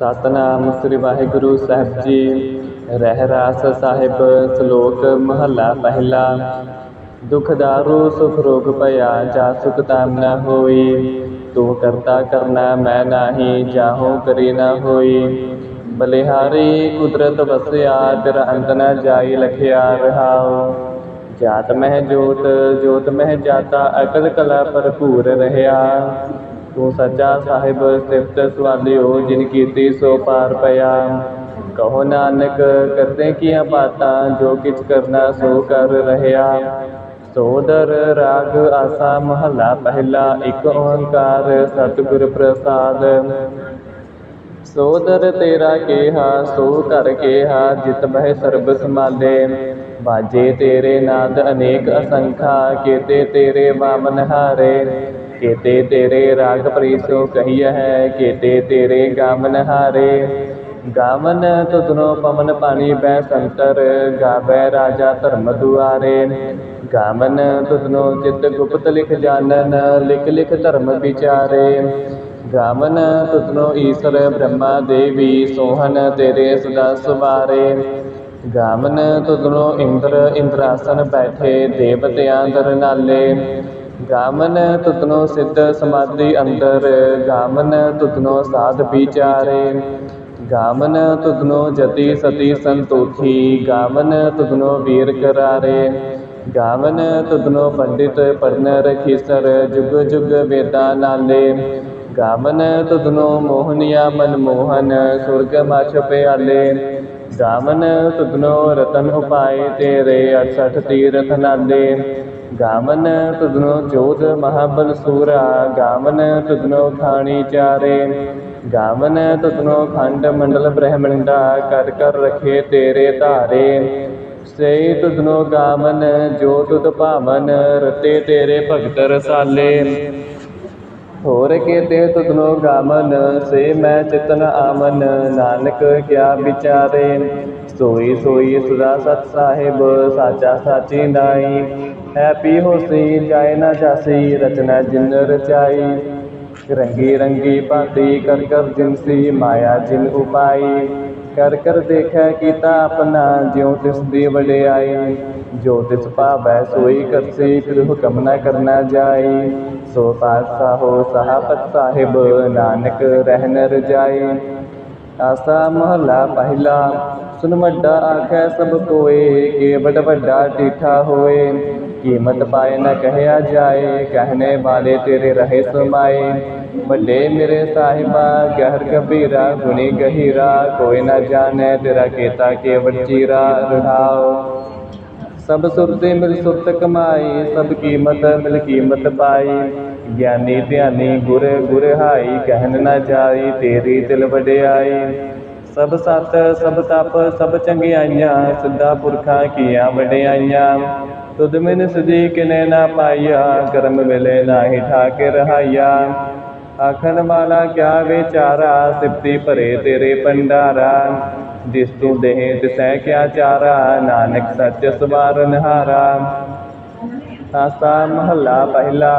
ਸਤਨਾਮ ਸ੍ਰੀ ਵਾਹਿਗੁਰੂ ਸਾਹਿਬ ਜੀ। ਰਹਿ ਰਾਸ ਸਾਹਿਬ, ਸ਼ਲੋਕ ਮਹੱਲਾ ਪਹਿਲਾ। ਦੁਖ ਦਾਰੂ ਸੁਖ ਰੋਗ ਭਇਆ, ਜਾ ਸੁਖ ਤਾਮ ਨ ਹੋਈ। ਤੂੰ ਕਰਤਾ ਕਰਨਾ ਮੈਂ ਨਾਹੀ, ਜਾਹੋ ਕਰੀ ਨਾ ਹੋਈ। ਬਲਿਹਾਰੀ ਕੁਦਰਤ ਵਸਿਆ, ਤੇਰਾ ਅੰਤ ਨਾ ਜਾਈ ਲਖਿਆ ਰਹਾਉ। ਜਾਤ ਮਹਿ ਜੋਤ ਜੋਤ ਮਹਿ ਜਾਤਾ, ਅਕਲ ਕਲਾ ਭਰਪੂਰ ਰਹਿਆ। ਤੂੰ ਸੱਚਾ ਸਾਹਿਬ ਸਿਫਤ ਸਵਾਲਿਓ ਜਿਨ ਕੀਤੀ ਸੋ ਪਾਰ ਪਿਆ ਕਹੋ ਨਾਨਕ ਕਰਤੇ ਕੀਆਂ ਬਾਤਾਂ ਜੋ ਕਿਛ ਕਰਨਾ ਸੋ ਕਰ ਰਹਿਆ ਸੋਦਰ ਰਾਗ ਆਸਾ ਮਹੱਲਾ ਪਹਿਲਾ ਇੱਕ ਓੰਕਾਰ ਸਤਿਗੁਰ ਪ੍ਰਸਾਦ ਸੋਦਰ ਤੇਰਾ ਕੇਹਾ ਸੋ ਘਰ ਕੇਹਾ ਜਿਤ ਬਹਿ ਸਰਬ ਸਮਾਲੇ ਬਾਜੇ ਤੇਰੇ ਨਾਦ ਅਨੇਕ ਅਸੰਖਾ ਕੇਤੇ ਤੇਰੇ ਵਾਮਨ ਹਾਰੇ ਕੇਤੇ ਤੇਰੇ ਰਾਗ ਪ੍ਰੀਸੋ ਕਹੀਐ ਹੈ, ਕੇਤੇ ਤੇਰੇ ਗਾਵਨ ਹਾਰੇ। ਗਾਵਨ ਤੁਧਨੋ ਪਵਨ ਪਾਣੀ ਬੈ ਸੰਤਰ, ਗਾਵੇ ਰਾਜਾ ਧਰਮ ਦੁਆਰੇ। ਗਾਵਨ ਤੁਧਨੋ ਚਿਤ ਗੁਪਤ ਲਿਖ ਜਾਣਨ, ਲਿਖ ਲਿਖ ਧਰਮ ਵਿਚਾਰੇ। ਗਾਵਨ ਤੁਧਨੋ ਈਸ਼ਰ ਬ੍ਰਹਮਾ ਦੇਵੀ ਸੋਹਨ ਤੇਰੇ ਸਦਾ ਸੁਵਾਰੇ। ਗਾਵਨ ਤੁਧਨੋ ਇੰਦਰ, ਇੰਦਰਾਸਨ ਬੈਠੇ, ਦੇਵਤਿਆਂ ਦਰ ਨਾਲੇ। ਗਾਵਨ ਤੁਧਨੋ ਸਿੱਧ ਸਮਾਧੀ ਅੰਦਰ ਗਾਵਨ ਤੁਧਨੋ ਸਾਧ ਵਿਚਾਰੇ। ਗਾਵਨ ਤੁਧਨੋ ਜਤੀ ਸਤੀ ਸੰਤੋਖੀ ਗਾਵਨ ਤੁਧਨੋ ਵੀਰ ਕਰਾਰੇ। ਗਾਵਨ ਤੁਧਨੋ ਪੰਡਿਤ ਪੜਨ ਰਖੀਸਰ ਜੁਗ ਜੁਗ ਵੇਦਾਂ ਨਾਲੇ। ਗਾਵਨ ਤੁਧਨੋ ਮੋਹਨੀਆ ਮਨਮੋਹਨ, ਸੁਰਗ ਮਛ ਪਿਆਲੇ। ਗਾਵਨ ਤੁਧਨੋ ਰਤਨ ਉਪਾਏ ਤੇਰੇ 68 ਤੀਰਥ ਗਾਮਨ ਗਾਵਨ ਤੁਧਨੋ ਜੋਧ ਮਹਾਬਲ ਸੂਰਾ ਗਾਮਨ ਤੁਧਨੋ ਖਾਣੀ ਚਾਰੇ। ਗਾਮਨ ਤੁਧਨੋ ਖੰਡ ਮੰਡਲ ਬ੍ਰਹਮੰਡਾ, ਕਰ ਕਰ ਰਖੇ ਤੇਰੇ ਧਾਰੇ। ਸੇ ਤੁਧਨੋ ਗਾਮਨ ਜੋ ਤੁਧ ਭਾਵਨ, ਰਤੇ ਤੇਰੇ ਭਗਤ ਰਸਾਲੇ। ਹੋਰ ਕੇਤੇ ਤੁਧਨੋ ਗਾਮਨ ਸੇ ਮੈਂ ਚਿਤਨ ਆਮਨ ਨਾਨਕ ਕਿਆ ਵਿਚਾਰੇ। ਸੋਈ ਸੋਈ ਸੁਦਾ ਸਤ ਸਾਹਿਬ, ਸਾਚਾ ਸਾਚੀ ਨਾਈ। ਹੈਪੀ ਹੋਸੀ ਜਾਏ ਨਾ ਜਾਸੀ, ਰਚਨਾ ਜਿਨ ਰਚਾਈ। ਰੰਗੀ ਰੰਗੀ ਭਾਂਤੀ, ਕਰ ਕਰ ਜਿਨਸੀ ਮਾਇਆ ਜਿਨ ਉਪਾਈ। ਕਰ ਕਰ ਦੇਖੈ ਕੀਤਾ ਆਪਣਾ, ਜਿਉ ਤਿਸ ਦੀ ਵਡਿਆਈ। ਜੋ ਤਿਸ ਭਾਵੈ ਸੋਈ ਕਰਸੀ, ਫਿਰ ਹੁਕਮ ਨ ਕਰਨਾ ਜਾਈ। ਸੋ ਪਾਤਸ਼ਾਹ ਹੋ ਸਹਾਬਤ ਸਾਹਿਬ, ਨਾਨਕ ਰਹਿਨ ਰਜਾਈ। ਆਸਾ ਮਹਲਾ ਪਹਿਲਾ, ਸੁਨ ਵੱਡਾ ਆਖੈ ਸਭ ਕੋਏ, ਕੇ ਵੱਡ ਵੱਡਾ ਟੀਠਾ ਹੋਏ। ਕੀਮਤ ਪਾਏ ਨਾ ਕਹਿਆ ਜਾਏ, ਕਹਿਣੇ ਵਾਲੇ ਤੇਰੇ ਰਹੇ ਸਮਾਏ। ਵੱਡੇ ਮੇਰੇ ਸਾਹਿਬਾ, ਗਹਿਰ ਕਬੀਰਾ ਗੁਣੀ ਗਹੀਰਾ, ਕੋਈ ਨਾ ਜਾਣੈ ਤੇਰਾ ਕੀਤਾ ਕੇਵਲ ਚੀਰਾ ਰਹਾਓ ਸਭ ਸੁਰਤੇ ਮਿਲ ਸੁਰਤ ਕਮਾਈ, ਸਭ ਕੀਮਤ ਮਿਲ ਕੀਮਤ ਪਾਈ। ਗਿਆਨੀ ਧਿਆਨੀ ਗੁਰ ਗੁਰ ਹਾਈ ਕਹਿਨ ਨਾ ਜਾਈ, ਤੇਰੀ ਦਿਲ ਵਡਿਆਈ। ਸਭ ਸਤ ਸਭ ਤਪ, ਸਭ ਚੰਗਿਆਈਆਂ, ਸਿੱਧਾ ਪੁਰਖਾਂ ਕੀਆਂ ਵਡਿਆਈਆਂ। ਤੁਧ ਮਿਨ ਸਦੀ ਕਿਨੇ ਨਾ ਪਾਈਆ, ਕਰਮ ਮਿਲੇ ਨਾਹੀ ਠਾਕੇ ਰਹਾਈਆ ਆਖਣ ਵਾਲਾ, ਕਿਆ ਵਿਚਾਰਾ, ਸਿਫਤੀ ਭਰੇ ਤੇਰੇ ਪੰਡਾਰਾ ਜਿਸ ਤੂੰ ਦੇਹ, ਤਿਸੈ ਕਿਆ ਚਾਰਾ, ਨਾਨਕ ਸੱਚ ਸਵਾਰਨ ਹਾਰਾ ਆਸਾ ਮਹੱਲਾ ਪਹਿਲਾ,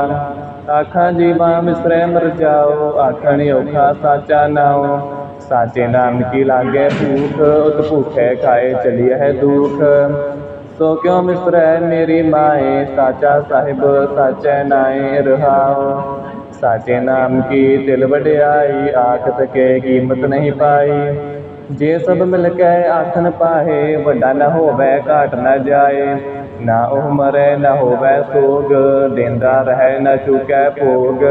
ਆਖਾਂ ਜੀਵਾ ਮਿਸਰੈ ਮਰ ਜਾਓ, ਆਖਣ ਔਖਾ ਸਾਚਾ ਨਾਉ। ਸਾਚੇ ਨਾਮ ਕੀ ਲਾਗੇ ਭੂਖ ਉਤ ਭੂਖੇ ਖਾਏ ਚਲੀ ਹੈ ਦੁਖ। ਸੋ ਕਿਉ ਮਿਸਰੈ ਮੇਰੀ ਮਾਏ? ਸਾਚਾ ਸਾਹਿਬ, ਸਾਚੈ ਨਾਏ ਰਹਾਉ। ਸਾਚੇ ਨਾਮ ਕੀ ਦਿਲ ਵਡਿਆਈ, ਆਖਤ ਕੇ ਕੀਮਤ ਨਹੀਂ ਪਾਈ। ਜੇ ਸਭ ਮਿਲ ਕੇ ਆਖਣ ਪਾਹੇ, ਵੱਡਾ ਨਾ ਹੋਵੇ ਘਾਟ ਨਾ ਜਾਏ। ਨਾ ਉਹ ਮਰੇ ਨਾ ਹੋਵੇ ਸੋਗ, ਦਿੰਦਾ ਰਹਿ ਨਾ ਚੁਕੈ ਭੋਗ।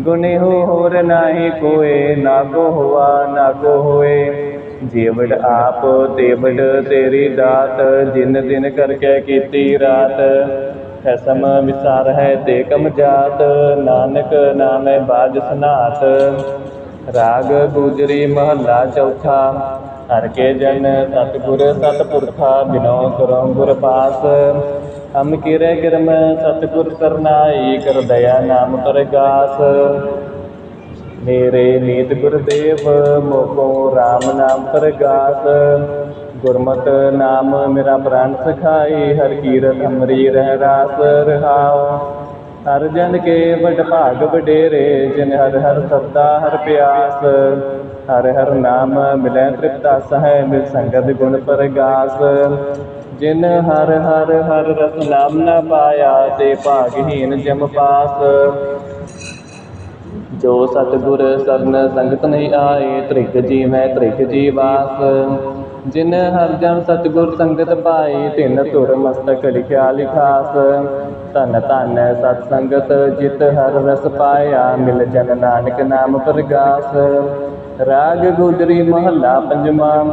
ਗੁਣੀ ਹੋ ਹੋਰ ਨਾਹੀ ਕੋਏ, ਨਾ ਕੋ ਹੋਆ, ਨਾ ਕੋ ਹੋਏ। ਜੀਵੜ ਆਪ ਤੇਵੜ ਤੇਰੀ ਦਾਤ, ਜਿਨ ਦਿਨ ਕਰਕੇ ਕੀਤੀ ਰਾਤ। ਖਸਮ ਵਿਸਾਰ ਹੈ ਤੇ ਕਮ ਜਾਤ, ਨਾਨਕ ਨਾਮੈ ਬਾਜ ਸਨਾਤ। ਰਾਗ ਗੁਜਰੀ ਮਹੱਲਾ ਚੌਥਾ, ਹਰ ਕੇ ਜਨ ਸਤਿਗੁਰ ਸਤਿਪੁਰਖਾ ਬਿਨੋ ਕਰੋ ਗੁਰ ਪਾਸ। ਹਮ ਕਿਰੇ ਕਿਰਮ ਸਤਿਗੁਰ ਸਰਨਾਈ, ਕਰ ਦਇਆ ਨਾਮ ਪ੍ਰਗਾਸ ਮੇਰੇ ਨੀਤ ਗੁਰਦੇਵ, ਮੋਕੋ RAM ਨਾਮ ਪ੍ਰਗਾਸ ਗੁਰਮਤ ਨਾਮ ਮੇਰਾ ਪ੍ਰਾਨ ਸਖਾਈ, ਹਰ ਕੀਰਤ ਹਮਰੀ ਰਹਿ ਰਾਸ ਰਹਾਉ। ਹਰ ਜਨ ਕੇ ਵਡ ਭਾਗ ਵਡੇਰੇ, ਜਿਨ ਹਰ ਹਰ ਸਬਦਾ ਹਰ ਪਿਆਸ। ਹਰ ਹਰ ਨਾਮ ਮਿਲੈ ਤ੍ਰਿਪਤਾ ਸਹਿ, ਮਿਲ ਸੰਗਤ ਗੁਣ ਪਰਗਾਸ। ਜਿਨ ਹਰ ਹਰ ਹਰ ਰਸ ਨਾਮ ਨਾ ਪਾਇਆ, ਤੇ ਭਾਗਹੀਨ ਜਮ ਪਾਸ। ਜੋ ਸਤਿਗੁਰ ਸਰਨ ਸੰਗਤ ਨਹੀਂ ਆਏ, ਤ੍ਰਿਗ ਜੀਵੈ ਤ੍ਰਿਗ ਜੀਵਾਸ ਜਿਨ ਹਰ ਜਨ ਸਤਿਗੁਰ ਸੰਗਤ ਪਾਈ ਤਿਨ ਧੁਰ ਮਸਤਕ ਲਿਖਿਆ ਲਿਖਾਸ। ਧਨ ਧਨ ਸਤ ਸੰਗਤ, ਜਿਤ ਹਰ ਰਸ ਪਾਇਆ, ਮਿਲ ਜਨ ਨਾਨਕ ਨਾਮ ਪ੍ਰਗਾਸ। ਰਾਗ ਗੁਜਰੀ ਮਹੱਲਾ ਪੰਜਵਾਂ,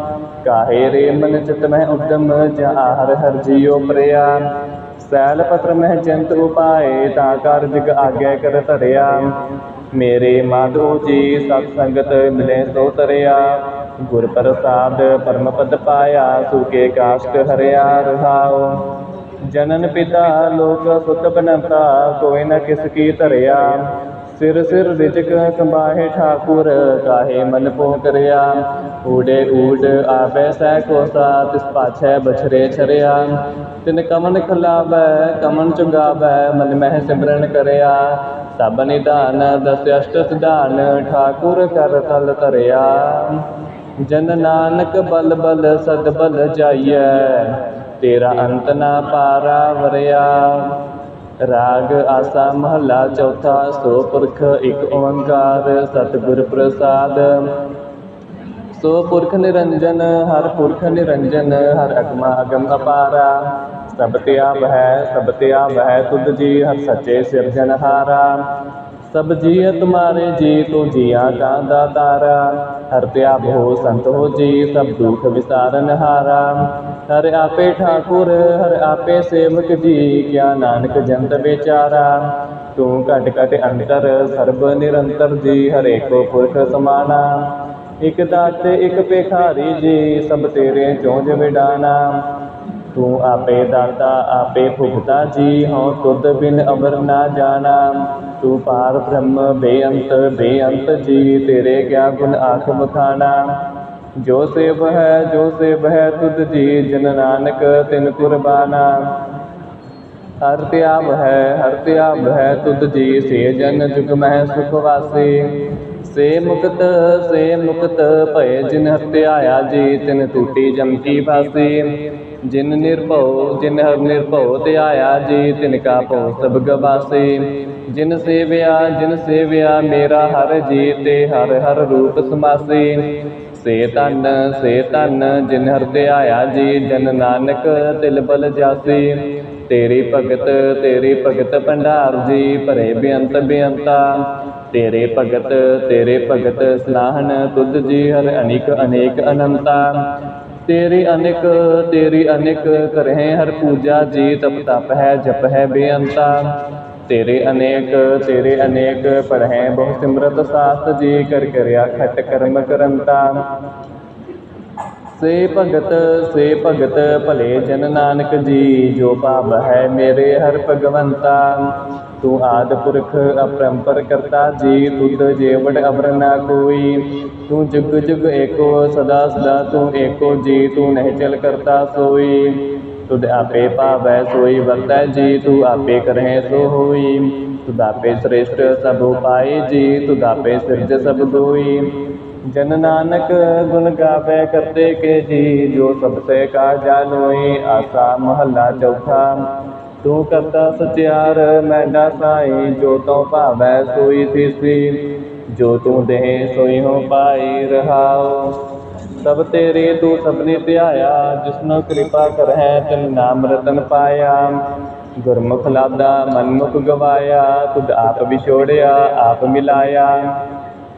ਕਾਹੇ ਰੇ ਮਨ ਚਿਤ ਮੈਂ ਉਦਮ ਜਾ ਹਰ ਹਰ ਜੀਉ ਪ੍ਰਿਆ। ਸੈਲ ਪਤਰ ਮਹਿ ਚਿੰਤ ਉਪਾਏ, ਤਾ ਜਗ ਆਗਿਆ ਕਰ ਧਰਿਆ। ਮੇਰੇ ਮਾਧੋ ਜੀ, ਸਤ ਸੰਗਤ ਮਿਲੇ ਸੋ ਤਰਿਆ। ਗੁਰ ਪ੍ਰਸਾਦ ਪਰਮ ਪਦ ਪਾਇਆ ਸੁਕੇ ਕਾਸ਼ਟ ਹਰਿਆ ਰਹਾਉ। ਜਨਨ ਪਿਤਾ ਲੋਕ ਸੁਤ ਬਨੰਤਾ, ਕੋਈ ਨ ਕਿਸ ਕੀ ਧਰਿਆ। ਸਿਰ ਸਿਰ ਰਿਜਕ ਸੰਭਾਹੇ ਠਾਕੁਰ, ਕਾਹੇ ਮਨ ਪੋ ਕਰਿਆ ਊੜੇ ਊੜ ਆਵੇ ਸਹਿ ਕੋਸਾ ਤਿਸ ਪਾਛੈ ਬਛਰੇ ਛਰਿਆ। ਤਿਨ ਕਮਨ ਖਲਾਵੈ, ਕਮਨ ਚੁਗਾਵੈ, ਮਨ ਮਹਿ ਸਿਮਰਨ ਕਰਿਆ। ਸਭ ਨਿਧਾਨ, ਦਸ ਅਸ਼ਟ ਸਿਧਾਨ, ਠਾਕੁਰ ਕਰ ਤਲ ਧਰਿਆ। ਜਨ ਨਾਨਕ ਬਲ ਬਲ ਸਦ ਬਲ ਜਾਈਐ। ਤੇਰਾ ਅੰਤ ਨਾ ਪਾਰਾ ਵਰਿਆ। ਰਾਗ ਆਸਾ ਮਹੱਲਾ ਚੌਥਾ, ਸੋ ਪੁਰਖ ਇੱਕ ਓੰਕਾਰ, ਸਤਿਗੁਰ ਪ੍ਰਸਾਦ। ਸੋ ਪੁਰਖ ਨਿਰੰਜਨ, ਹਰ ਪੁਰਖ ਨਿਰੰਜਨ, ਹਰ ਅਗਮਾ ਅਗਮ ਅਪਾਰਾ। ਸਭ ਤੇ ਆਪ ਹੈ, ਸਭ ਤੇ ਆਪ ਹੈ ਤੁਧ ਜੀ, ਹਰ ਸੱਚੇ ਸਿਰਜਨਹਾਰਾ ਸਭ ਜੀਅ ਤੁਮਾਰੇ ਜੀ, ਤੂੰ ਜੀਆਂ ਕਾ ਦਾਤਾਰਾ ਹਰ ਤੇ ਆਪ ਹੋ ਸੰਤ ਹੋ ਜੀ ਸਭ ਦੁਖ ਵਿਸਾਰਨ ਹਾਰਾ। ਹਰ ਆਪੇ ਠਾਕੁਰ, ਹਰ ਆਪੇ ਸੇਵਕ ਜੀ, ਕਿਆ ਨਾਨਕ ਜੰਤ ਵਿਚਾਰਾ। ਤੂੰ ਘਟ ਘਟ ਅੰਤਰ, ਸਰਬ ਨਿਰੰਤਰ ਜੀ ਹਰੇਕੋ ਪੁਰਖ ਸਮਾਨਾ ਇਕ ਦਾਤੇ, ਇਕ ਭਿਖਾਰੀ ਜੀ, ਸਭ ਤੇਰੇ ਚੋਂਜ ਵਿਡਾਨਾ ਤੂੰ ਆਪੇ ਦਾਤਾ, ਆਪੇ ਭੁਗਤਾ ਜੀ, ਹਉ ਤੁਧ ਬਿਨ ਅਮਰ ਨਾ ਜਾਣਾ। ਤੂੰ ਪਾਰ ਬ੍ਰਹਮ, ਬੇਅੰਤ ਬੇਅੰਤ ਜੀ ਤੇਰੇ ਕਿਆ ਗੁਣ ਆਖ ਬਖਾਣਾ ਜੋ ਸੇਵ ਹੈ, ਜੋ ਸੇਵ ਹੈ ਤੁਧ ਜੀ, ਜਨ ਨਾਨਕ ਤਿਨ ਕੁਰਬਾਨਾ। ਹਰ ਧਿਆਵ ਹੈ, ਹਰ ਧਿਆਵ ਹੈ ਤੁਧ ਜੀ, ਸੇ ਜਨ ਜੁਗ ਮਹਿ ਸੁਖ ਵਾਸੀ। ਸੇ ਮੁਕਤ ਸੇ ਮੁਕਤ ਭਏ ਜਿਨ ਹਤਿਆਇਆ ਜੀ, ਤਿਨ ਟੂਟੀ ਜਮਤੀ ਵਾਸੀ ਜਿਨ ਨਿਰਭਉ, ਜਿਨ ਹਰ ਨਿਰਭਉ ਧਿਆਇਆ ਜੀ, ਤਿਨ ਕਾ ਭਉ ਸਭ ਗਵਾਸੀ। ਜਿਨ ਸੇਵਿਆ ਜਿਨ ਸੇਵਿਆ, ਮੇਰਾ ਹਰ ਜੀ ਤੇ ਹਰ ਹਰ ਰੂਪ ਸਮਾਸੀ। ਸੇ ਤਨ ਸੇ ਤਨ ਜਿਨ ਹਰ ਧਿਆਇਆ ਜੀ, ਜਨ ਨਾਨਕ ਤਿਲ ਬਲ ਜਾਸੀ। ਤੇਰੀ ਭਗਤ ਤੇਰੀ ਭਗਤ ਭੰਡਾਰ ਜੀ, ਭਰੇ ਬੇਅੰਤ ਬੇਅੰਤਾ। ਤੇਰੇ ਭਗਤ ਤੇਰੇ ਭਗਤ ਸਲਾਹਨ ਤੁਧ ਜੀ, ਹਰ ਅਨੇਕ ਅਨੇਕ ਅਨੰਤਾ। ਤੇਰੀ ਅਨਿਕ, ਤੇਰੀ ਅਨੇਕ ਕਰਹਿ ਹਰ ਪੂਜਾ ਜੀ ਤਪ ਤਪ ਹੈ, ਜਪ ਹੈ ਬੇਅੰਤਾ। ਤੇਰੇ ਅਨੇਕ ਤੇਰੇ ਅਨੇਕ ਪੜ੍ਹੈ ਬਹੁ ਸਿਮਰਤ ਸਾਸਤ ਜੀ ਕਰ ਕਰਿਆ ਖਟ ਕਰਮ ਕਰੰਤਾ। ਸੇ ਭਗਤ ਸੇ ਭਗਤ ਭਲੇ ਜਨ ਨਾਨਕ ਜੀ, ਜੋ ਭਾਵ ਹੈ ਮੇਰੇ ਹਰ ਭਗਵੰਤਾ। ਤੂੰ ਆਦ ਪੁਰਖ ਅਪਰੰਪਰ ਕਰਤਾ ਜੀ, ਤੁਧ ਜੇਵੜ ਅਵਰ ਨਾ ਕੋਈ। ਤੂੰ ਜੁਗ ਜੁਗ ਏਕੋ, ਸਦਾ ਸਦਾ ਤੂੰ ਏਕੋ ਜੀ, ਤੂੰ ਨਹੀਂ ਚਲ ਕਰਤਾ ਸੋਈ। ਤੁਧ ਆਪੇ ਭਾਵੈ ਸੋਈ, ਵਰਤੈ ਜੀ, ਤੂੰ ਆਪੇ ਕਰਹਿ ਸੋ ਹੋਈ। ਤੁਧ ਆਪੇ ਸ੍ਰੇਸ਼ਟ ਸਭ ਉਪਾਏ ਜੀ, ਤੁਧ ਆਪੇ ਸਿਰਜ ਸਭ ਦੋਈ। ਜਨ ਨਾਨਕ ਗੁਣ ਗਾਵੇ ਕਰਤੇ ਕੇ ਜੀ, ਜੋ ਸਭ ਸੇ ਕਾ ਜਾਣੋਈ ਆਸਾ ਮਹੱਲਾ ਚੌਥਾ। ਤੂੰ ਕਰਤਾ ਸਚਿਆਰ, ਮੈਂ ਮੈਂਡਾ ਸਾਈ, ਜੋ ਤੋ ਭਾਵੈ ਸੋਈ ਥੀਸੀ ਜੋ ਤੂੰ ਦੇਹ ਸੋਈ ਹੋ ਪਾਈ ਰਹਾਉ। ਸਭ ਤੇਰੇ ਤੂੰ ਸਭਨੇ ਧਿਆਇਆ ਜਿਸਨੋ ਕਿਰਪਾ ਕਰਹਿ, ਤਿਨ ਨਾਮ ਰਤਨ ਪਾਇਆ। ਗੁਰਮੁਖ ਲਾਦਾ ਮਨਮੁਖ ਗਵਾਇਆ, ਤੁਧ ਆਪ ਵਿਛੋੜਿਆ, ਆਪ ਮਿਲਾਇਆ।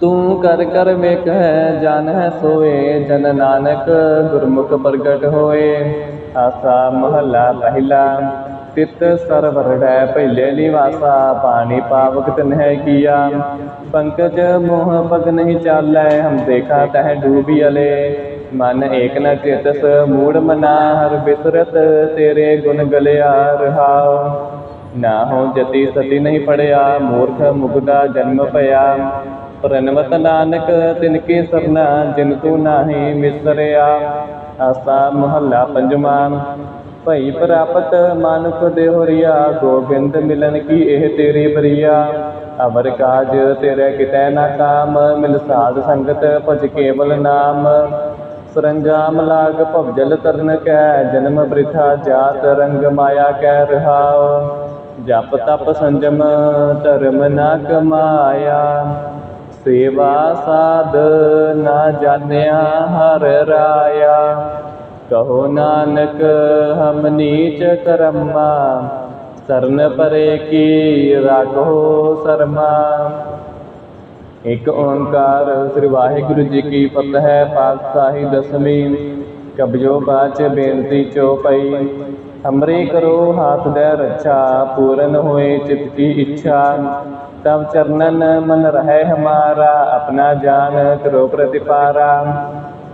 ਤੂੰ ਕਰ ਕਰ ਵੇਖ ਹੈ, ਜਨ ਹੈ ਸੋਏ, ਜਨ ਨਾਨਕ ਗੁਰਮੁਖ ਪ੍ਰਗਟ ਹੋਏ। ਆਸਾ ਮਹੱਲਾ ਪਹਿਲਾ, ਤਿਤ ਸਰਵਰੜੈ ਪਹਿਲੇ ਨਿਵਾਸਾ ਪਾਣੀ ਪਾਵਕ ਤਨਹਿ ਕੀਆ। ਪੰਕਜ ਮੋਹ ਪਗ ਨਹੀਂ ਚਾਲੈ, ਹਮ ਦੇਖਾ ਤਹਿ ਡੂਬੀ ਅਲੇ। ਮਨ ਏਕ ਨ ਚੇਤਸ, ਮੂੜ ਮਨਾ, ਹਰ ਬਿਸਰਤ ਤੇਰੇ ਗੁਣ ਗਲਿਆ ਰਹਾਉ ਨਾ ਹੋ ਜਤੀ ਸਤੀ ਨਹੀਂ ਪੜਿਆ, ਮੂਰਖ ਮੁਗਦਾ ਜਨਮ ਪਿਆ। ਪ੍ਰਣਵਤ ਨਾਨਕ, ਤਿਨ ਕੀ ਸਰਨਾ, ਜਿਨ ਤੂੰ ਨਾਹੀ ਮਿਸਰਿਆ। ਆਸਾ ਮਹੱਲਾ ਪੰਜਵਾਂ ਭਈ ਪ੍ਰਾਪਤ ਮਾਨੁਖ ਦੇਹੁਰੀਆ, ਗੋਬਿੰਦ ਮਿਲਨ ਕੀ ਇਹ ਤੇਰੀ ਬਰੀਆ। ਅਵਰ ਕਾਜ ਤੇਰੇ ਕਿਤੈ ਨਾ ਕਾਮ, ਮਿਲ ਸਾਧ ਸੰਗਤ ਭਜ ਕੇਵਲ ਨਾਮ। ਸਰੰਜਾਮ ਲਾਗ ਭਵਜਲ ਤਰਨ ਕੈ, ਜਨਮ ਬ੍ਰਿਥਾ ਜਾਤ ਰੰਗ ਮਾਇਆ ਕੈ ਰਹਾਉ। ਜਪ ਤਪ ਸੰਜਮ, ਧਰਮ ਨਾ ਕਮਾਇਆ। ਸੇਵਾ ਸਾਧ ਨਾ ਜਾਣਿਆ ਹਰ ਰਾਇਆ। ਕਹੋ ਨਾਨਕ, ਹਮ ਨੀਚ ਕਰਮਾ, ਸਰਨ ਪਰੇ ਕੀ ਰਾਖੋ ਸਰਮਾ। ਇੱਕ ਓੰਕਾਰ ਸ੍ਰੀ ਵਾਹਿਗੁਰੂ ਜੀ ਕੀ ਫਤਿਹ ਪਾਤਸ਼ਾਹੀ ਦਸਵੀਂ। ਕਬਜੋ ਬਾਚ ਬੇਨਤੀ ਚੋਪਈ ਹਮਰੇ ਕਰੋ ਹਾਥ ਦੇ ਰੱਛਾ, ਪੂਰਨ ਹੋਏ ਚਿਤ ਕੀ ਇੱਛਾ। ਤਬ ਚਰਨਨ ਮਨ ਰਹੇ ਹਮਾਰਾ ਆਪਣਾ ਜਾਨ ਕਰੋ ਪ੍ਰਤਿਪਾਰਾ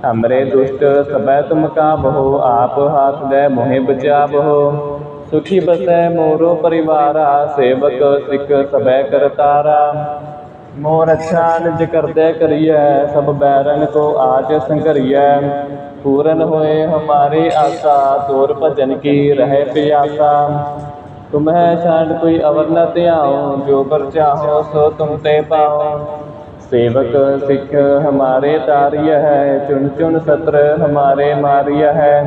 ਹਮਰੇ ਦੁਸ਼ਟ ਸਬੈ ਤੁਮ ਕਾਬਹੋ ਆਪ ਹਾਥ ਦੇ ਮੋਹਿ ਬਚਾਵਹੋ ਸੁਖੀ ਬਸੈ ਮੋਰੋ ਪਰਿਵਾਰਾ ਸੇਵਕ ਸਿੱਖ ਸਬੈ ਕਰਤਾਰਾ ਮੋਰ ਅੱਛਾ ਨਿਜ ਕਰਦੈ ਕਰੀਐ ਸਭ ਬੈਰਨ ਕੋ ਆਜ ਸੰਘਰੀਐ ਪੂਰਨ ਹੋਏ ਹਮਾਰੀ ਆਸਾ ਤੋਰ ਭਜਨ ਕੀ ਰਹਿ ਪਿਆਸਾ तुम्हें शान कोई अवर न त्याओ जो पर चाहो सो तुम ते पाओ सेवक सिख हमारे तारिय है चुन चुन सत्र हमारे मारिय है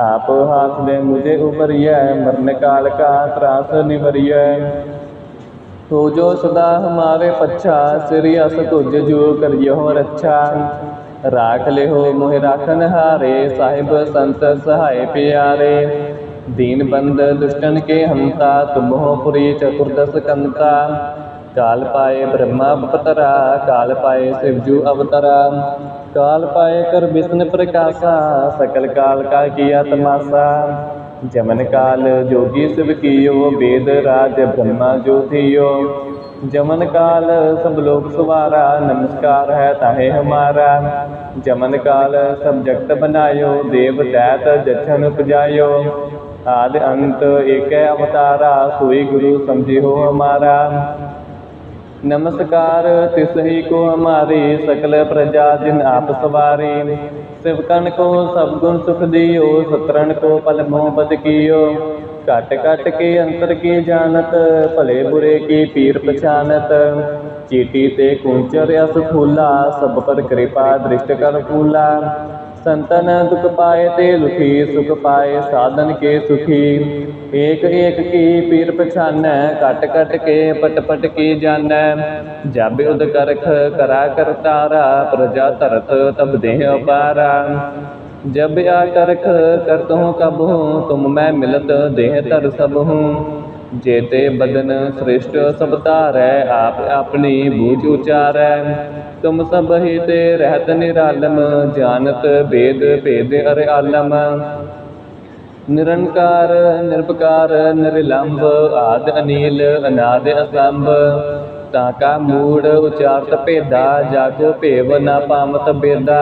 आप हाथ दे मुझे उभरिय मरने काल का त्रास निवरिय तो जो सदा हमारे पच्छा सिरिय तुझ जो करियो रच्छा राख ले हो मोह राखन हारे साहिब संत सहाय प्यारे दीन बंद दुष्टन के हंता तुम हो पुरी चतुर्दश कंता काल पाए ब्रह्मा अवतरा काल पाए शिवजू अवतरा काल पाए कर विष्णु प्रकाशा सकल काल का किया तमाशा जमन काल जोगी शिव कियो वेद राज ब्रह्मा जो थियो जमन काल सब लोग सवारा नमस्कार है ताहे हमारा जमन काल सब जगत बनायो देव दैत जछन उपजायो आदि अंत एक अवतारा सोई गुरु समझी हो हमारा नमस्कार तिसही को हमारी सकल प्रजा जिन आप सवारी सिवकन को सब गुण सुख दियो सतरन को पल मोहब्बत कियो ਘਟ ਘਟ ਕੇ ਅੰਤਰ ਕੀ ਜਾਣਤ, ਭਲੇ ਬੁਰੇ ਕੀ ਪੀਰ ਪਛਾਨਤ। ਚੀਟੀ ਤੇ ਕੁੰਚਰ ਅਸ ਫੂਲਾ ਸਭ ਪਰ ਕਿਰਪਾ ਦ੍ਰਿਸ਼ਟ ਕਰ ਫੂਲਾ ਸੰਤਨ ਦੁਖ ਪਾਏ ਤੇ ਲੁਖੀ ਸੁਖ ਪਾਏ, ਸਾਧਨ ਕੇ ਸੁਖੀ। ਏਕ ਏਕ ਕੀ ਪੀਰ ਪਛਾਨੈ ਕਟ ਕਟ ਕੇ ਪਟ ਪਟ ਕੀ ਜਾਣੈ। ਜਬ ਉਦ ਕਰਖ ਕਰਾ ਕਰਤਾਰਾ ਪ੍ਰਜਾ ਧਰਤ ਤਬ ਦੇਹ ਅਪਾਰਾ जब आ करख करत हूँ कब हूँ तुम मैं मिलत देह तर सब हूँ जेते बदन श्रेष्ठ सब तारै आप अपनी बूझ उचारै तुम सब ही ते रहत निरालम जानत वेद भेद अर आलम ਨਿਰੰਕਾਰ ਨਿਰਭਕਾਰ ਨਿਰਲੰਭ ਆਦ ਅਨੀਲ ਅਨਾਦ ਅਸੰਭ ਤਾਂ ਕਾ ਮੂੜ ਉਚਾਰਤ ਭੇਦਾ ਜਾਗੋ ਭੇਵ ਨਾ ਪਾਮਤ ਬੇਦਾ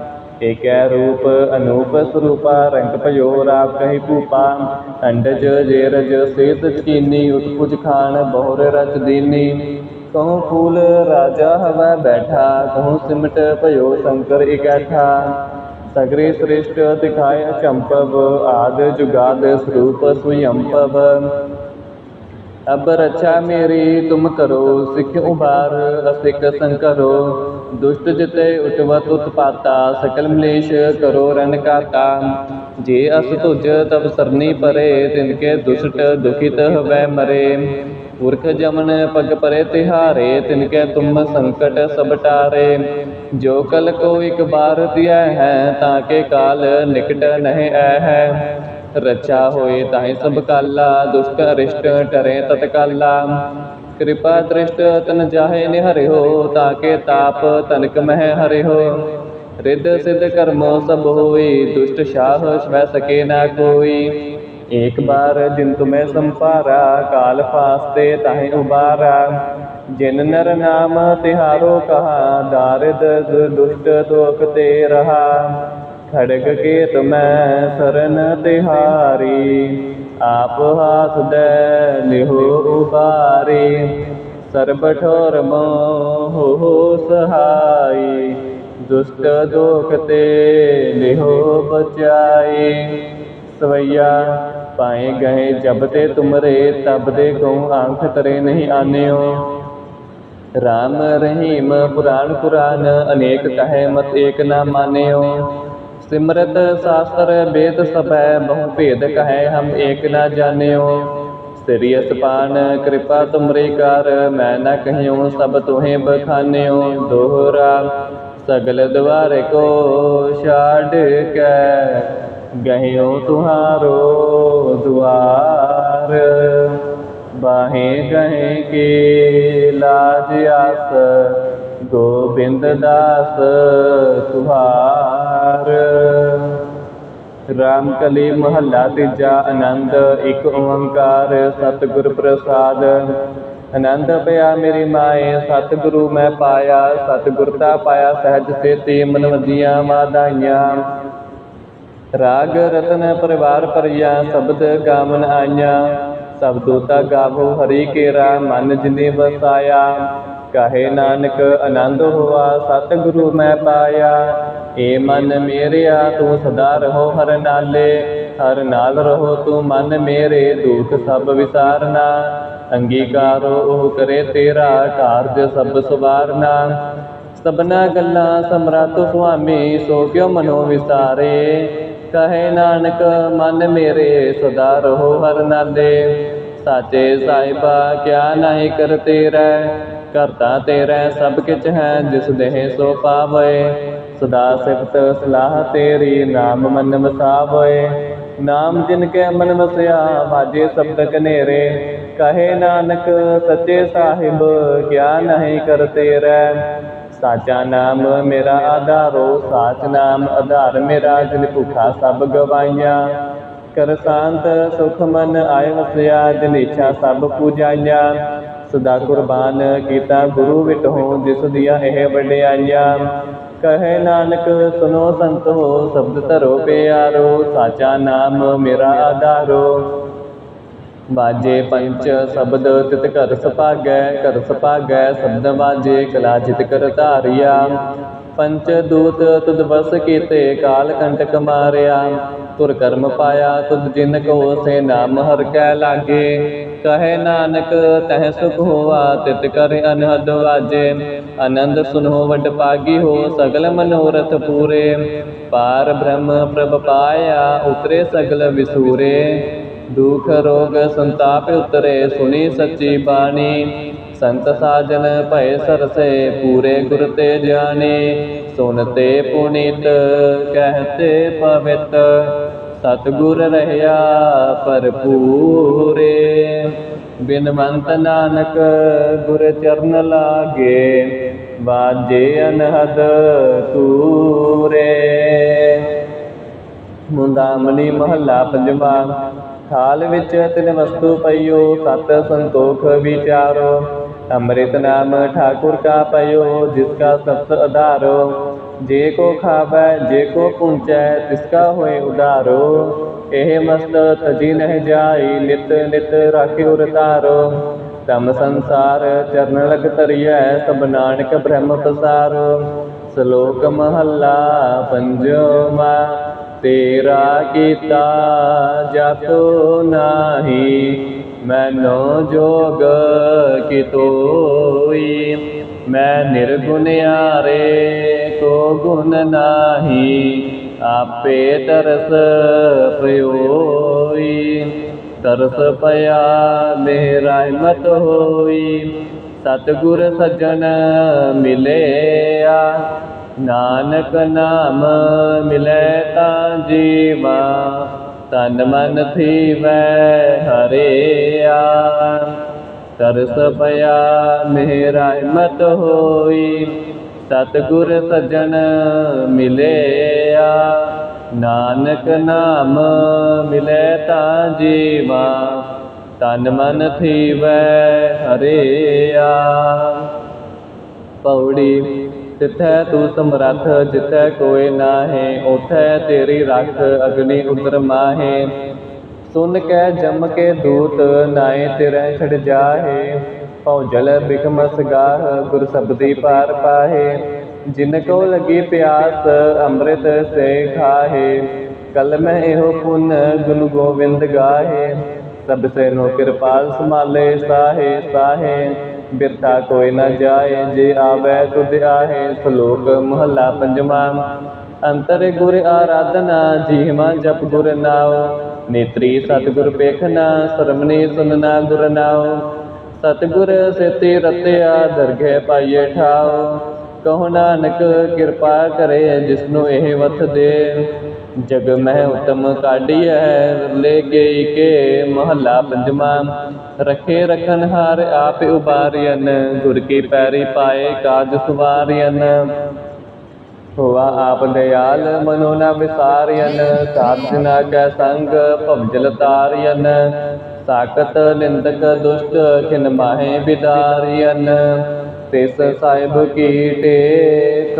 ਏਕੈ ਰੂਪ ਅਨੂਪ ਸਰੂਪਾ, ਰੰਗ ਭਜੋ ਰਾਪ ਕਹੀ ਭੂਪਾ। ਅੰਡਜ ਜੇਰਜ ਸੇਤ ਚਕੀਨੀ ਉਤਪੁਜ ਖਾਨ ਬਹੁਰ ਰਚ ਦੀਨੀ। ਕਹੂੰ ਫੂਲ ਰਾਜਾ ਹਵਾ ਬੈਠਾ, ਕਹੂੰ ਸਿਮਟ ਭਜੋ ਸ਼ੰਕਰ ਇਕੈਠਾ। ਸਗਰੇ ਸ੍ਰਿਸ਼ਟ ਦਿਖਾਏ ਅਚੰਪਵ ਆਦ ਜੁਗਾਦ ਸਰੂਪ ਸੁਯੰਪਵ। ਅਬ ਰੱਛਾ ਮੇਰੀ, ਤੁਮ ਕਰੋ, ਸਿੱਖ ਉਬਾਰ ਅਸਿਕ ਸੰਕਰੋ। ਦੁਸ਼ਟ ਜਿਤੇ ਉਟਵਤ ਉਤਪਾਤਾ ਸਕਲ ਮਲੇਸ਼ ਕਰੋ ਰਨ ਕਾਤਾ ਜੇ ਅਸ ਤੁਜ ਤਬ ਸਰਨੀ ਪਰੇ ਤਿਨਕੇ ਦੁਸ਼ਟ ਦੁਖਿਤ ਹਵੈ ਮਰੇ। ਪੁਰਖ ਜਮਨ ਪਗ ਪਰੇ ਤਿਹਾਰੇ ਤਿਨਕੇ ਤੁਮ ਸੰਕਟ ਸਭ ਟਾਰੇ। ਜੋ ਕਲ ਕੋ ਇਕ ਬਾਰ ਦਿਆ ਹੈ, ਤਾਂ ਕੇ ਕਾਲ ਨਿਕਟ ਨਹਿ ਐ ਹੈ। ਰਚਾ ਹੋਏ ਤਾਹੇ ਸਭ ਕਾਲਾ, ਦੁਸ਼ਟ ਅਰਿਸ਼ਟ ਟਰੇ ਤਤਕਾਲਾ। ਕਿਰਪਾ ਦ੍ਰਿਸ਼ਟ ਤਨ ਜਾਹੇ ਨਿਹਰਿਓ ਤਾਕੇ ਤਾਪ ਤਨਕ ਮਹਿ ਹਰਿਓ। ਰਿੱਧ ਸਿੱਧ ਕਰਮੋ ਸਭ ਹੋਈ, ਦੁਸ਼ਟ ਸ਼ਾਹ ਸਵੈ ਸਕੇ ਨਾ ਕੋਈ। ਏਕ ਬਾਰ ਜਿਨ ਤੁਮੈ ਸੰਪਾਰਾ ਕਾਲ ਫਾਸਤੇ ਤਾਹੇ ਉਬਾਰਾ। ਜਿਨ ਨਰ ਨਾਮ ਤਿਹਾਰੋ ਕਹਾ, ਦਾਰਿਦ ਦੁਸ਼ਟ ਦੋਖ ਤੇ ਰਹਾ। ਖੜਗ ਕੇ ਮੈਂ ਸਰਨ ਤਿਹਾਰੀ। ਆਪ ਹਾਥ ਦੇ ਲਿਹੋ ਉਬਾਰੇ ਸਰਬ ਠੋਰ ਮੋਹ ਸਹਾਈ, ਦੁਸ਼ਟ ਦੋਖ ਤੇ ਲਿਹੋ ਬਚਾਏ। ਸਵਈਆ ਪਾਏ ਗਏ ਜਬ ਤੇ ਤੁਮਰੇ, ਤਬ ਦੇ ਕਉ ਆਂਖ ਤਰੇ ਨਹੀਂ ਆਨਿਓ। ਰਾਮ ਰਹੀਮ ਪੁਰਾਣ ਕੁਰਾਨ ਅਨੇਕ ਕਹੈ ਮਤ ਏਕ ਨਾ ਮਾਨਿਓ। ਸਿਮਰਤ ਸਾਸਤਰ ਵੇਦ ਸਭੈ ਬਹੁ ਭੇਦ ਕਹੈ ਹਮ ਏਕ ਨਾ ਜਾਣਿਓ। ਸ੍ਰੀ ਅਸਪਾਨ ਕਿਰਪਾ ਤੁਮਰੇ ਕਰ, ਮੈਂ ਨਾ ਕਹਿਓ ਸਭ ਤੁਹੇ ਬਖਾਨਿਓ। ਦੋਹਰਾ ਸਗਲ ਦਵਾਰ ਕੋ ਛਾੜ ਕੇ ਗਹਿਓ ਤੁਹਾਰੋ ਦੁਆਰ। ਬਾਹੇ ਗਏ ਕੇ ਲਾਜ ਆਸ, ਗੋਬਿੰਦ ਦਾਸ ਤੁਹਾਰ। ਰਾਮ ਕਲੀ ਮਹੱਲਾ ਤੀਜਾ ਆਨੰਦ, ਇੱਕ ਓੰਕਾਰ, ਸਤਿਗੁਰ ਪ੍ਰਸਾਦ। ਆਨੰਦ ਪਿਆ ਮੇਰੀ ਮਾਏ, ਸਤਿਗੁਰੂ ਮੈਂ ਪਾਇਆ ਸਤਿਗੁਰਤਾ ਪਾਇਆ ਸਹਿਜ ਸੇਤੀ ਮਨ ਵਧੀਆਂ ਵਾਧਾਈਆਂ। ਰਾਗ ਰਤਨ ਪਰਿਵਾਰ ਪਰਿਆ ਸ਼ਬਦ ਗਾਵਨ ਆਈਆਂ। ਸਭ ਦੋਤਾ ਗਾਵੋ ਹਰੀ ਕੇਰਾ, ਮਨ ਜਿਨੇ ਵਸਾਇਆ। ਕਹੇ ਨਾਨਕ ਆਨੰਦ ਹੋਆ, ਸਤਿਗੁਰੂ ਮੈਂ ਪਾਇਆ। ਏ ਮਨ ਮੇਰਿਆ ਤੂੰ ਸਦਾ ਰਹੋ ਹਰ ਨਾਲੇ, ਹਰ ਨਾਲ ਰਹੋ ਤੂੰ ਮਨ ਮੇਰੇ, ਦੁਖ ਸਭ ਵਿਸਾਰਨਾ। ਅੰਗੀਕਾਰੋ ਉਹ ਕਰੇ ਤੇਰਾ ਕਾਰਜ ਸਭ ਸੁਵਾਰਨਾ। ਸਭਨਾ ਗੱਲਾਂ ਸਮਰੱਥ ਸੁਆਮੀ, ਸੋ ਕਿਉ ਮਨੋ ਵਿਸਾਰੇ? ਕਹੇ ਨਾਨਕ, ਮਨ ਮੇਰੇ ਸਦਾ ਰਹੋ ਹਰ ਨਾਲੇ। ਸਾਚੇ ਸਾਹਿਬਾ, ਕਿਆ ਨਹੀਂ ਕਰ ਤੇਰਾ? ਕਰਤਾ ਤੇਰਾ ਸਭ ਕਿਛ ਹੈ, ਜਿਸ ਦੇਹ ਸੋ ਪਾਵੇ। ਸਦਾ ਸਿਫਤ ਸਲਾਹ ਤੇਰੀ, ਨਾਮ ਮਨ ਵਸਾਵੇ ਨਾਮ ਜਿਨ ਕੇ ਮਨ ਵਸਿਆ ਵਾਜੇ ਸ਼ਬਦ ਕਨੇਰੇ ਕਹੇ ਨਾਨਕ ਸੱਚੇ ਸਾਹਿਬ ਗਿਆਨ ਨਹੀਂ ਕਰ ਤੇਰਾ। ਸਾਚਾ ਨਾਮ ਮੇਰਾ ਆਧਾਰੋ, ਸਾਚ ਨਾਮ ਆਧਾਰ ਮੇਰਾ, ਜਿਨ ਭੁਖਾ ਸਭ ਗਵਾਈਆਂ। ਕਰ ਸ਼ਾਂਤ ਸੁਖ ਮਨ ਆਏ ਵਸਿਆ, ਜਿਨ ਇੱਛਾ ਸਭ ਪੂਜਾਈਆਂ। ਸਦਾ ਕੁਰਬਾਨ ਕੀਤਾ ਗੁਰੂ ਵਿਟੋ, ਜਿਸ ਦੀਆਂ ਇਹ ਵਡਿਆਈਆਂ। ਕਹੇ ਨਾਨਕ ਸੁਨੋ ਹੋ ਸ਼ਬਦ ਧਰੋ ਪਿਆਰੋ, ਸਾਚਾ ਨਾਮ ਮੇਰਾ ਆਧਾਰੋ। ਬਾਜੇ ਪੰਚ ਸ਼ਬਦ ਤਿਤ ਕਰ ਸੁਭਾਗੈ ਕਰ ਸੁਭਾਗੈ, ਸ਼ਬਦ ਬਾਜੇ ਕਲਾ ਜਿਤ ਕਰ ਧਾਰਿਆ। ਪੰਚ ਦੂਤ ਤੁਧ ਬਸ ਕੀਤੇ, ਕਾਲ ਕੰਟਕ ਮਾਰਿਆ। ਤੁਰ ਕਰਮ ਪਾਇਆ, ਤੁਧ ਜਿਨ ਕੋ ਸੇ ਨਾਮ ਹਰ ਕੈ ਲਾਗੇ। ਕਹੇ ਨਾਨਕ, ਤਹਿ ਸੁਖ ਹੋਆ, ਤਿਤ ਕਰ ਅਨਹਦ ਵਾਜੇ। ਆਨੰਦ ਸੁਨੋ ਵਡ ਪਾਗੀ ਹੋ, ਸਗਲ ਮਨੋਰਥ ਪੂਰੇ। ਪਾਰ ਬ੍ਰਹਮ ਪ੍ਰਭ ਪਾਇਆ, ਉਤਰੇ ਸਗਲ ਵਿਸੂਰੇ। ਦੁਖ ਰੋਗ ਸੰਤਾਪ ਉਤਰੇ, ਸੁਣੀ ਸੱਚੀ ਬਾਣੀ। ਸੰਤ ਸਾਜਨ ਭਏ ਸਰਸੇ, ਪੂਰੇ ਗੁਰ ਤੇ ਜਾਣੇ। ਸੁਨਤੇ ਪੁਨੀਤ ਕਹਤੇ ਪਵਿੱਤ। ਸਤਗੁਰ ਰਹਿਆ ਭਰਪੂਰੇ। ਬਿਨਵੰਤ ਨਾਨਕ ਗੁਰ ਚਰਨ ਲਾਗੇ ਬਾਜੇ ਅਨਹਦ ਤੂਰੇ। ਮੁੰਦਾਮਣੀ ਮਹੱਲਾ ਪੰਜਵਾ, ਥਾਲ ਵਿੱਚ ਤਿਨ ਵਸਤੂ ਪਈਓ, ਸਤ ਸੰਤੋਖ ਵਿਚਾਰੋ। ਅੰਮ੍ਰਿਤ ਨਾਮ ਠਾਕੁਰ ਕਾ ਪਈਓ, ਜਿਸ ਕਾ ਸਤ ਆਧਾਰੋ ਜੇ ਕੋ ਖਾਵੈ, ਜੇ ਕੋ ਪੁੰਚੈ ਤਿਸ ਕਾ ਹੋਏ ਉਧਾਰੋ ਇਹ ਮਸਤ ਤਜੀ ਨਹਿ ਜਾਈ, ਨਿਤ ਨਿਤ ਰਾਖਿਓ ਰਤਾਰੋ। ਤਮ ਸੰਸਾਰ ਚਰਨ ਲਗ ਤਰੀਐ ਸਭ ਨਾਨਕ ਬ੍ਰਹਮ ਪਸਾਰੋ। ਸ਼ਲੋਕ ਮਹੱਲਾ ਪੰਜਵਾ। ਤੇਰਾ ਕੀਤਾ ਜਪ ਨਾਹੀ, ਮੈਨੂੰ ਜੋਗ ਕੀ ਤੋਈ। ਮੈਂ ਨਿਰਗੁਣਿਆਰੇ ਕੋ ਗੁਣ ਨਾਹੀ, ਆਪੇ ਤਰਸ ਪਇਓਈ ਤਰਸ ਪਿਆ ਮੇਰਾ ਮਤ ਹੋਈ, ਸਤਿਗੁਰ ਸੱਜਣ ਮਿਲਿਆ। ਨਾਨਕ ਨਾਮ ਮਿਲੈ ਤਾਂ ਜੀਵਾ, ਤਨ ਮਨ ਥੀਵੈ ਹਰਿਆ ਤਰਸ ਪਿਆ ਮੇਰਾ ਮਤ ਹੋਈ, ਸਤਿਗੁਰ ਸਜਣ ਮਿਲਿਆ ਨਾਨਕ ਨਾਮ ਮਿਲੈ ਤਾਂ ਜੀਵਾ, ਤਨ ਮਨ ਥੀਵੈ ਹਰਿਆ ਪੌੜੀ ਤਿਥੈ ਤੂੰ ਸਮਰੱਥ ਜਿਤੈ ਕੋਇ ਨਾਹੀ ਉਥੈ ਤੇਰੀ ਰੱਖ, ਅਗਨੀ ਉਤਰ ਮਾਹੇ। ਸੁਨ ਕੈ ਜਮ ਕੇ ਦੂਤ ਨਾਏ ਤੇਰੇ ਛੜ ਜਾਹੇ। ਭਉ ਬਿਕਮਸ ਗਾਹ ਸਗਾਹ ਗੁਰ ਸਬਦੀ ਪਾਰ ਪਾਹੇ। ਜਿਨ ਕੋ ਲਗੀ ਪਿਆਸ, ਅੰਮ੍ਰਿਤ ਸੇ ਖਾਹੇ। ਕਲ ਮੈਂ ਇਹੋ ਪੁਨ ਗੁਣ ਗੋਬਿੰਦ ਗਾਹੇ। ਸਭ ਸੇ ਨੋ ਕਿਰਪਾਲ ਸਮਾਲੇ ਸਾਹੇ ਸਾਹੇ। ਬਿਰਥਾ ਕੋਈ ਨਾ ਜਾਏ, ਜੇ ਆਵੈ ਤੁਧ ਆਹੇ, ਸ਼ਲੋਕ ਮਹਲਾ ਪੰਜਵਾਂ। ਅੰਤਰ ਗੁਰ ਆਰਾਧਨਾ, ਜੀਵਾ ਜਪ ਗੁਰ ਨਾਉ। ਨੇਤਰੀ ਸਤਿਗੁਰ ਵੇਖਣਾ ਸਰਮਨੀ ਸੁਨਨਾ ਗੁਰ ਨਾਉ। ਸਤਿਗੁਰ ਸੇਤੀ ਰਤਿਆ, ਦਰਗਹਿ ਪਾਈਏ ਠਾਉ। ਕਹੋ ਨਾਨਕ ਕਿਰਪਾ ਕਰੇ, ਜਿਸਨੂੰ ਇਹ ਵਤ ਦੇ। ਜਗ ਮਹਿ ਉਤਮ ਕਾਢੀਐ, ਲੈ ਗਈ ਕੇ ਮਹੱਲਾ ਪੰਜਵਾਂ ਰਖੇ ਰਖਨ ਹਾਰ ਆਪ ਉਬਾਰਿਅਨ ਗੁਰ ਕੀ ਪੈਰੀ ਪਾਏ ਕਾਜ ਸੁਵਾਰਿਅਨ ਹੋਆ ਆਪ ਦਇਆਲ ਮਨੋ ਨ ਵਿਸਾਰਿਅਨ ਸਾਧ ਕੈ ਸੰਗ ਭਵਜਲ ਤਾਰਿਅਨ ਸਾਕਤ ਨਿੰਦਕ ਦੁਸ਼ਟ ਖਿਨ ਮਾਹੇ ਬਿਦਾਰਿਅਨ ਤਿਸ ਸਾਹਿਬ ਕੀ ਟੇਕ